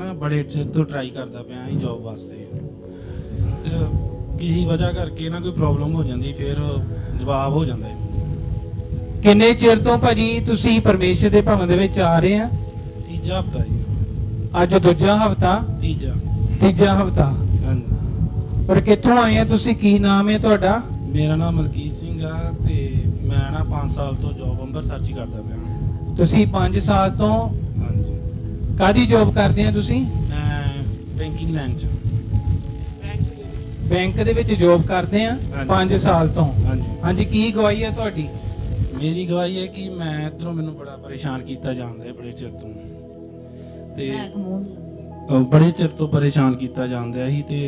ਨਾ ਬੜੇ ਚਿਰ ਤੋਂ ਟਰਾਈ ਕਰਦਾ ਪਿਆ ਹਾਂ ਜੌਬ ਵਾਸਤੇ। ਤੇ ਕਿਸੇ ਵਜ੍ਹਾ ਕਰਕੇ ਨਾ ਕੋਈ ਪ੍ਰੋਬਲਮ ਹੋ ਜਾਂਦੀ ਫਿਰ ਜਵਾਬ ਹੋ ਜਾਂਦਾ ਹੈ ਕਿੰਨੇ ਚਿਰ ਤੋਂ ਭਾਜੀ ਤੁਸੀਂ ਪਰਮੇਸ਼ਰ ਦੇ ਭਵਨ ਦੇ ਵਿੱਚ ਆ ਰਹੇ ਆ? ਤੀਜਾ ਹਫਤਾ ਜੀ। ਅੱਜ ਦੂਜਾ ਹਫਤਾ? ਤੀਜਾ। ਤੀਜਾ ਹਫਤਾ। ਹਾਂਜੀ। ਪਰ ਕਿੱਥੋਂ ਆਏ ਆ ਤੁਸੀਂ? ਕੀ ਨਾਮ ਹੈ ਤੁਹਾਡਾ? ਮੇਰਾ ਨਾਮ ਮਲਕੀਤ ਸਿੰਘ ਆ ਤੇ ਮੈਂ ਨਾ 5 ਸਾਲ ਤੋਂ ਜੌਬ ਅੰਮ੍ਰਿਤਸਰ 'ਚ ਹੀ ਕਰਦਾ ਪਿਆ। ਤੁਸੀਂ 5 ਸਾਲ ਤੋਂ ਕਾਦੀ ਜੌਬ ਕਰਦੇ ਆ ਤੁਸੀਂ? ਮੈਂ ਬੈਂਕਿੰਗ ਲਾਈਨ 'ਚ। ਬੈਂਕ ਦੇ ਵਿੱਚ ਜੌਬ ਕਰਦੇ ਆ ਹਾਂਜੀ। 5 ਸਾਲ ਤੋਂ। ਹਾਂਜੀ। ਹਾਂਜੀ ਕੀ ਗਵਾਹੀ ਹੈ ਤੁਹਾਡੀ? ਮੇਰੀ ਗਵਾਹੀ ਹੈ ਕਿ ਮੈਂ ਇਧਰੋਂ ਮੈਨੂੰ ਬੜਾ ਪਰੇਸ਼ਾਨ ਕੀਤਾ ਜਾਂਦਾ ਹੈ ਬੜੇ ਚਿਰ ਤੋਂ। ਤੇ ਅਹ ਬੜੇ ਚਿਰ ਤੋਂ ਪਰੇਸ਼ਾਨ ਕੀਤਾ ਜਾਂਦਾ ਸੀ ਤੇ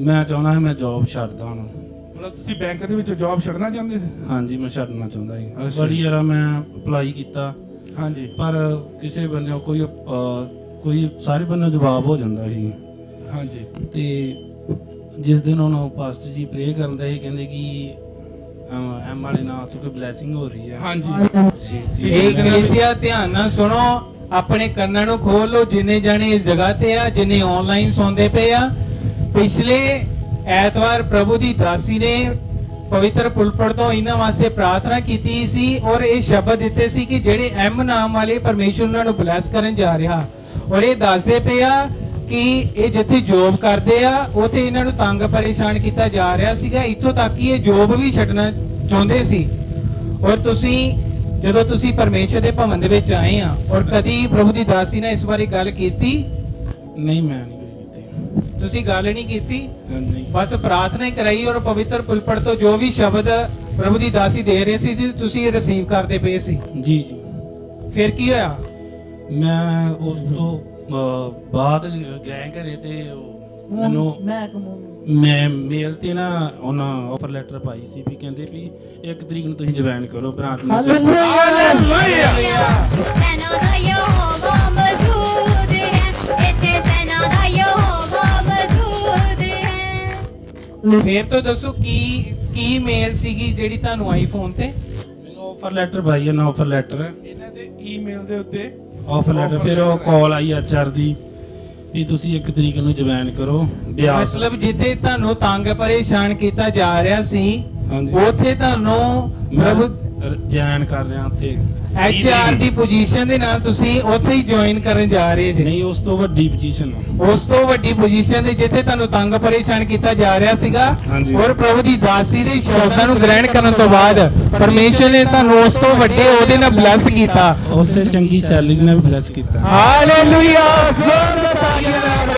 ਮੈਂ ਚਾਹੁੰਦਾ ਹਾਂ ਮੈਂ ਜੌਬ ਛੱਡਦਾ ਮਤਲਬ ਤੁਸੀਂ ਬੈਂਕ ਦੇ ਵਿੱਚ ਜੌਬ ਛੱਡਣਾ ਚਾਹੁੰਦੇ ਸੀ? ਹਾਂਜੀ ਮੈਂ ਛੱਡਣਾ ਚਾਹੁੰਦਾ ਸੀ। ਅੱਛਾ। ਬੜੀ ਵਾਰ ਮੈਂ ਅਪਲਾਈ ਕੀਤਾ। ਹਾਂਜੀ ਪਰ ਕਿਸੇ ਬੰਨਿਓ ਕੋਈ ਅਹ, ਕੋਈ ਸਾਰੇ ਬੰਨਿਓ ਜਵਾਬ ਹੋ ਜਾਂਦਾ ਸੀ। ਹਾਂਜੀ। ਤੇ ਜਿਸ ਦਿਨ ਉਹਨੂੰ ਪਾਸਟਰ ਜੀ ਪ੍ਰੇ ਕਰਦੇ ਸੀ ਕਹਿੰਦੇ ਕਿ ਐਮ ਵਾਲੇ ਨਾਲ ਤੋਂ ਕੋਈ ਬਲੇਸਿੰਗ ਹੋ ਰਹੀ ਹੈ ਹਾਂਜੀ। ਜੀ, ਜੀ, ਇਹ ਕਲੀਸਿਆ ਧਿਆਨ ਨਾਲ ਸੁਣੋ ਆਪਣੇ ਕੰਨਾਂ ਨੂੰ ਖੋਲ ਲਓ ਜਿੰਨੇ ਜਾਣੇ ਇਸ ਜਗ੍ਹਾ ਤੇ ਆ ਜਿੰਨੇ ਆਨਲਾਈਨ ਸੁਣਦੇ ਪਏ ਆ। ਪਿਛਲੇ ਐਤਵਾਰ ਪ੍ਰਭੂ ਦੀ ਦਾਸੀ ਨੇ ਪਵਿੱਤਰ ਪੁਲਪੜ ਤੋਂ ਇਹਨਾਂ ਵਾਸਤੇ ਪ੍ਰਾਰਥਨਾ ਕੀਤੀ ਸੀ ਔਰ ਇਹ ਸ਼ਬਦ ਦਿੱਤੇ ਸੀ ਕਿ ਜਿਹੜੇ ਐਮ ਨਾਮ ਵਾਲੇ ਪਰਮੇਸ਼ਰ ਉਹਨਾਂ ਨੂੰ ਬਲੈਸ ਕਰਨ ਜਾ ਰਿਹਾ। ਔਰ ਇਹ ਦੱਸਦੇ ਪਏ ਕਿ ਇਹ ਜਿੱਥੇ ਜੋਬ ਕਰਦੇ ਆ, ਉਥੇ ਇਹਨਾਂ ਨੂੰ ਤੰਗ ਪਰੇਸ਼ਾਨ ਕੀਤਾ ਜਾ ਰਿਹਾ ਸੀਗਾ। ਇੱਥੋਂ ਤੱਕ ਕਿ ਇਹ ਜੋਬ ਵੀ ਛੱਡਣਾ ਚਾਹੁੰਦੇ ਸੀ। ਔਰ ਤੁਸੀਂ, ਜਦੋਂ ਤੁਸੀਂ ਪਰਮੇਸ਼ਰ ਦੇ ਭਵਨ ਦੇ ਵਿੱਚ ਆਏ ਆ, ਔਰ ਕਦੀ ਪ੍ਰਭੂ ਦੀ ਦਾਸੀ ਨੇ ਇਸ ਬਾਰੇ ਗੱਲ ਕੀਤੀ? ਨਹੀਂ, ਮੈਂ ਤੁਸੀਂ ਗੱਲ ਨਹੀਂ ਕੀਤੀ। ਬਸ ਪ੍ਰਾਰਥਨਾ ਹੀ ਕਰਾਈ ਔਰ ਪਵਿੱਤਰ ਪੁਲਪੜ ਤੋਂ ਜੋ ਵੀ ਸ਼ਬਦ ਪ੍ਰਭੂ ਦੀ ਦਾਸੀ ਦੇ ਰਹੇ ਸੀ ਜੀ, ਤੁਸੀਂ ਰਿਸੀਵ ਕਰਦੇ ਪਏ ਸੀ। ਜੀ ਜੀ। ਫਿਰ ਕੀ ਹੋਇਆ? ਮੈਂ ਉਸ ਤੋਂ ਅਹ, ਬਾਅਦ ਗਏ ਘਰੇ ਤੇ ਉਹ ਮੈਨੂੰ ਮੈਂ ਕਮੂੰ ਮੈਂ ਮੇਲ ਤੇ ਨਾ ਉਹਨਾਂ ਆਫਰ ਲੈਟਰ ਪਾਈ ਸੀ ਵੀ ਕਹਿੰਦੇ ਵੀ ਇੱਕ ਤਰੀਕ ਨੂੰ ਤੁਸੀਂ ਜੁਆਇਨ ਕਰੋ ਪ੍ਰਾਰਥਨਾ ਚ। ਸੈਨਾ ਫਿਰ ਤੋਂ ਦੱਸੋ ਕੀ ਕੀ ਮੇਲ ਸੀਗੀ ਜਿਹੜੀ ਤੁਹਾਨੂੰ ਆਈ ਫੋਨ ਤੇ? ਮੈਨੂੰ ਆਫਰ ਲੈਟਰ ਪਾਈ ਹੈ ਨਾ ਆਫਰ ਲੈਟਰ ਇਹਨਾਂ ਦੇ ਈਮੇਲ ਦੇ ਉੱਤੇ? ਆਫਰ ਲੈਟਰ ਫਿਰ ਉਹ ਕਾਲ ਆਈ ਐਚਆਰ ਦੀ ਵੀ ਤੁਸੀਂ ਇੱਕ ਤਰੀਕ ਨੂੰ ਜੁਆਇਨ ਕਰੋ ਬਿਆਸ। ਮਤਲਬ ਜਿੱਥੇ ਤੁਹਾਨੂੰ ਤੰਗ ਪਰੇਸ਼ਾਨ ਕੀਤਾ ਜਾ ਰਿਹਾ ਸੀ ਹਾਂਜੀ। ਉਥੇ ਤੁਹਾਨੂੰ ਮੈਂ ਪ੍ਰਭੂ ਜੁਆਇਨ ਕਰ ਰਿਹਾ ਉੱਥੇ ਐਚ ਆਰ ਦੀ ਪੋਜੀਸ਼ਨ ਦੇ ਨਾਲ ਤੁਸੀਂ ਉੱਥੇ ਹੀ ਜੁਆਇਨ ਕਰਨ ਜਾ ਰਹੇ ਜੀ। ਨਹੀਂ ਉਸ ਤੋਂ ਵੱਡੀ ਪੋਜੀਸ਼ਨ ਉਸ ਤੋਂ ਵੱਡੀ ਪੋਜੀਸ਼ਨ ਦੇ ਜਿੱਥੇ ਤੁਹਾਨੂੰ ਤੰਗ ਪਰੇਸ਼ਾਨ ਕੀਤਾ ਜਾ ਰਿਹਾ ਸੀਗਾ। ਹਾਂਜੀ। ਔਰ ਪ੍ਰਭੂ ਦੀ ਦਾਸੀ ਦੇ ਸ਼ਬਦਾਂ ਨੂੰ ਗ੍ਰਹਿਣ ਕਰਨ ਤੋਂ ਬਾਅਦ ਪਰਮੇਸ਼ਰ ਨੇ ਤੁਹਾਨੂੰ ਉਸ ਤੋਂ ਵੱਡੇ ਉਹਦੇ ਨਾਲ ਬਲੈਸ ਕੀਤਾ। ਉਸ ਤੇ ਚੰਗੀ ਸੈਲਰੀ ਨੇ ਵੀ ਬਲੈਸ ਕੀਤਾ। ਹਾਲੇਲੂਇਆ ਜ਼ੋਰ